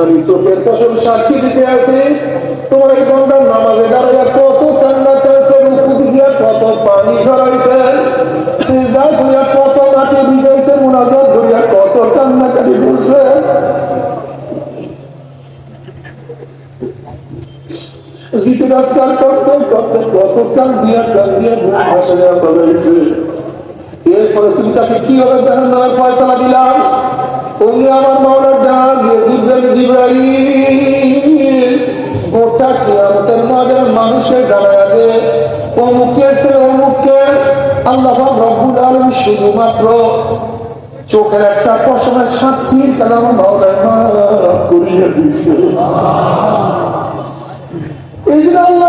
আমি চোখের ফসল সাক্ষী দিতে আছি তোমার এই বন্ধার নামাজে দাঁড়াইয়া কত কান্না চাইছে কত পানি করিয়া কত মাটি ভিজাইছে, মুনাজাত করিয়া কত কান্নাকাটি জিজ্ঞাসা করতে করতে কত কান দিয়া কান দিয়া ঘুম ভাসে বাজাইছে। এরপরে তুমি তাকে কি হবে জাহান নামের ফয়সলা দিলাম? তুমি আমার মাওলার ডাক জিব্রাইল জিব্রাইল, গোটা কিয়ামতের মাঝে মানুষের জানায় দে। অমুকে সে অমুককে আল্লাহ রব্বুল আলামিন শুধুমাত্র চোখের একটা পশমের সাক্ষীর কারণে আমার মাওলার মাফ করিয়ে দিছে এই জন্য আল্লাহ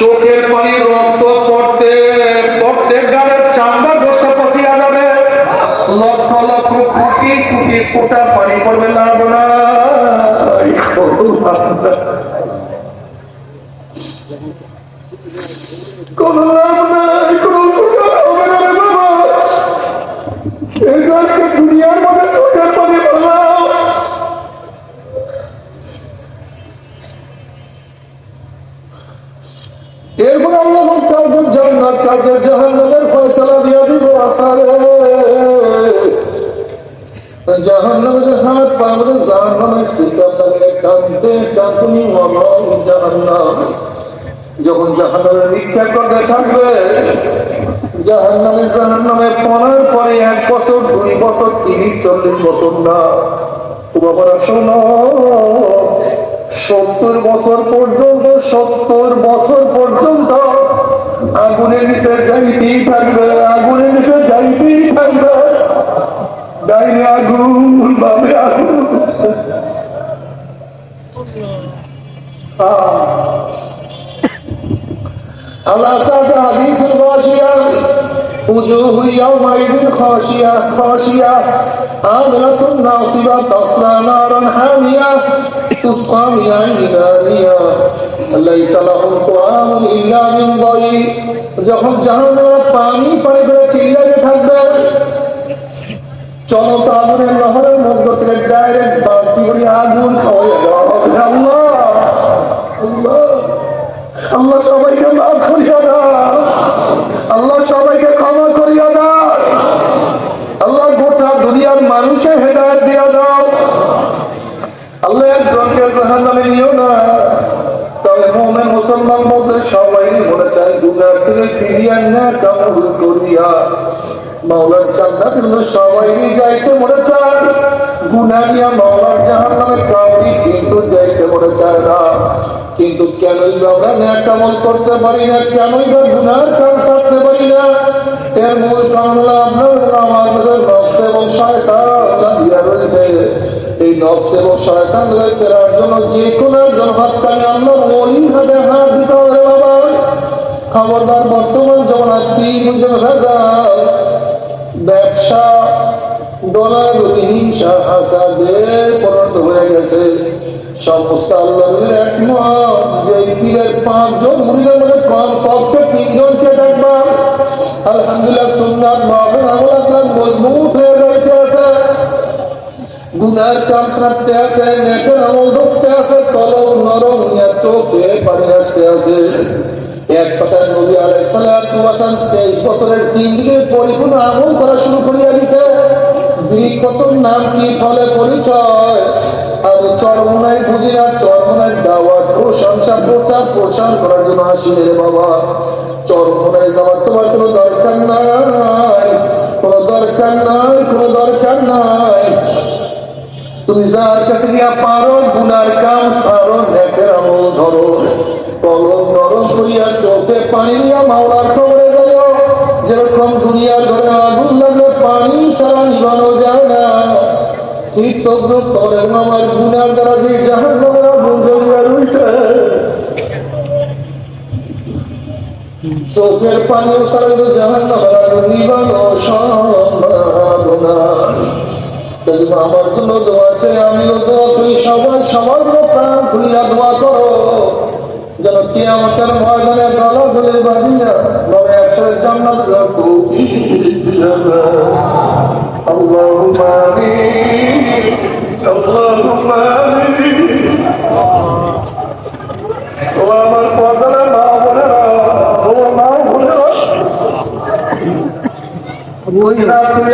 চোখের পানি রক্ত পড়তে পড়তে গাড়ির চামড়া বসে পচিয়া যাবে। লক্ষ লক্ষ কোটি কোটি ফোটা পানি পড়বে না বোনা কোন কাউকে জান্নাত জাহান্নামের দিয়ে দিব আকারে জাহান্নামের হাত পাবরে জাহান্নামের সিকার কাঁদতে কাঁদনি ওয়ামাউ জাহান্নাম। যখন জাহান্নামের ভিক্ষা করতে থাকবে জাহান্নামে জাহান্নামে পনেরো পরে এক বছর, দুই বছর, তিরিশ, চল্লিশ বছর না। শোনো। সত্তর বছর পর্যন্ত, সত্তর বছর পর্যন্ত আগুনের নিচে যাইতেই থাকবে আগুনের নিচে যাইতেই থাকবে ডাইনে আগুন বামে আগুন। আহ। وجوه يومئذ خاشية خاشية عاملة ناصبة تصلى نارا حامية تسقى من عين آنية ليس لهم طعام إلا من ضريع যখন জাহান্নামের পানি পানি করে চিল্লাতে থাকবে চলন্ত আগুনের নহরের মধ্য থেকে ডাইরেক্ট বাতি করে আগুন খাওয়াই দেওয়া হবে আল্লাহ আল্লাহ আল্লাহ মুসলমান বলতে সবাই মনে চায় থেকে না করিয়া। মাওলার সবাই যাইতে মনে চায় কিন্তু যাইতে মনে চায় না। কিন্তু কেনই বা আমরা করতে পারি না, কেনই বা গুনার কাজ ছাড়তে পারি না। এর মূল কারণ হলো আপনার আমাদের নফস এবং লাগিয়া রয়েছে। এই নফস এবং শয়তান ফেরার জন্য যে কোনো একজন খবরদার বর্তমান তিন ভেজাল ব্যবসা ডলার হিংসা হাসাদের পরিণত হয়ে গেছে। সমস্ত আল্লাহর একমত যে পীরের পাঁচজন মুড়িদের মধ্যে কম পক্ষে তিনজনকে দেখবা? আলহামদুলিল্লাহ সুন্দর মাহবুব আমল আপনার মজবুত হয়ে যাইতে আছে। গুনার কাম সারতে আছে, নেকের আমল ঢুকতে আছে, কলম নরম নিয়ে চোখে পানি আসতে আছে। এক কথায় নবী আলাইহিস সালাতু ওয়াসালাম 23 বছরের পরিপূর্ণ আমল করা শুরু করিয়া দিতে বিকতর নাম কি ফলে পরিচয়, আমি চরমনায় বুঝি না চরমনায় দাওয়াত, প্রশংসা, প্রচার প্রসার করার জন্য আসি রে বাবা। চরমনায় যাওয়ার তোমার কোনো দরকার নাই, কোনো দরকার নাই, কোনো দরকার নাই। তুমি যার কাছে গিয়া পারো, গুনার কাম সারো, নেকের আমল ধরো। করিয়া চোখে পানি দিয়া মাওলার খবরে যাও যেরকম দুনিয়ার ঘরে আগুন লাগলে পানি সারা নিবানো যায় না। ঠিক তদ্রুপ করে আমার গুনার দ্বারা যে জাহান নামের আগুন জ্বলিয়া রয়েছে চোখের পানিও সারা কিন্তু জাহান নামের আগুন নিবানো সম্ভাবনা যদি আমার জন্য দোয়া আছে আমিও দোয়া করি সবাই সবার প্রাণ খুলিয়া দোয়া করো। যেন কে আমাদের ময়দানে গলা গলে বাজিয়া বলে একসাথে জান্নাত রাখো اللهم آمين اللهم آمين ও আমার পর্দার মা বোনেরা ও মা বোনেরা ওই না তুই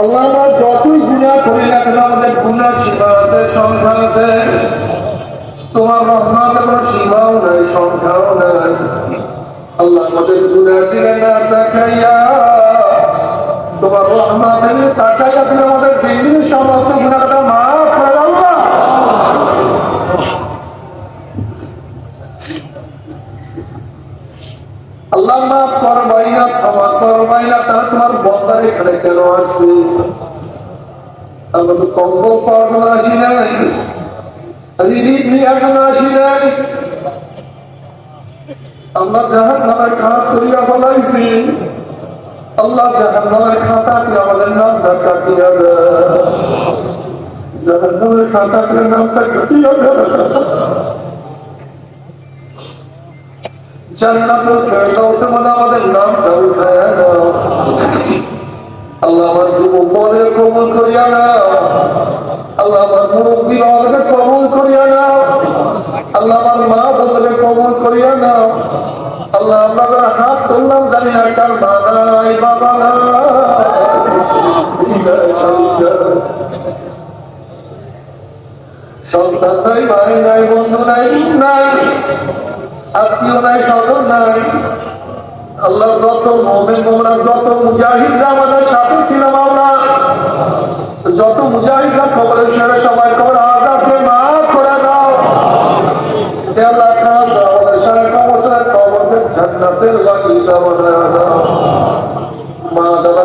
আল্লাহ, যতই গুণা করি না কেন, আমাদের গুণার সীমা আছে, সংখ্যা আছে। তোমার রহমানের কোনো সীমাও নাই, সংখ্যাও নাই। আল্লাহ আমাদের গুণার দিলে না দেখাইয়া, তোমার রহমানের টাকা থাকলে আমাদের জিন্দির সমস্ত গুণাটা মাফ করে আল্লাহ আল্লাহ মাফ করবাই না ক্ষমা করবাই না তারা তোমার বন্দার এখানে কেন আসছে? আমরা তো পাওয়ার জন্য আসি নাই রিলিফ নেওয়ার জন্য আসি নাই। আমরা জাহান নামের কাজ করিয়া ফলাইছি। আল্লাহ জাহান নামের খাতাকে আমাদের নামটা কাটিয়া দেয় জাহান নামের খাতাকে নামটা কাটিয়া দেয় জান্নাতুল ফেরদাউসের মধ্যে আমাদের নামটা উঠায় দাও আল্লাহ আমার যুবকদের কবুল করিয়া নাও। আল্লাহ আমার মুরব্বী বাবাকে কবুল করিয়া নাও। আল্লাহ আমার সন্তান নাই। ভাই নাই, বন্ধু নাই নাই। আত্মীয় নাই স্বজন নাই আল্লাহ যত মোমেন মোমনা যত মুজাহিদরা আমাদের সাথে ছিল আমরা যত মুজাহিদরা খবরের সেরে সবাই খবর আজাদকে মা করে দাও। আল্লাহ খান আমাদের সাথে খবরের খবরকে জান্নাতের বাগিচা দাও। মা, দাদা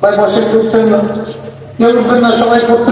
vai fazer que eu tenho. Eu não tenho nada a ver com o?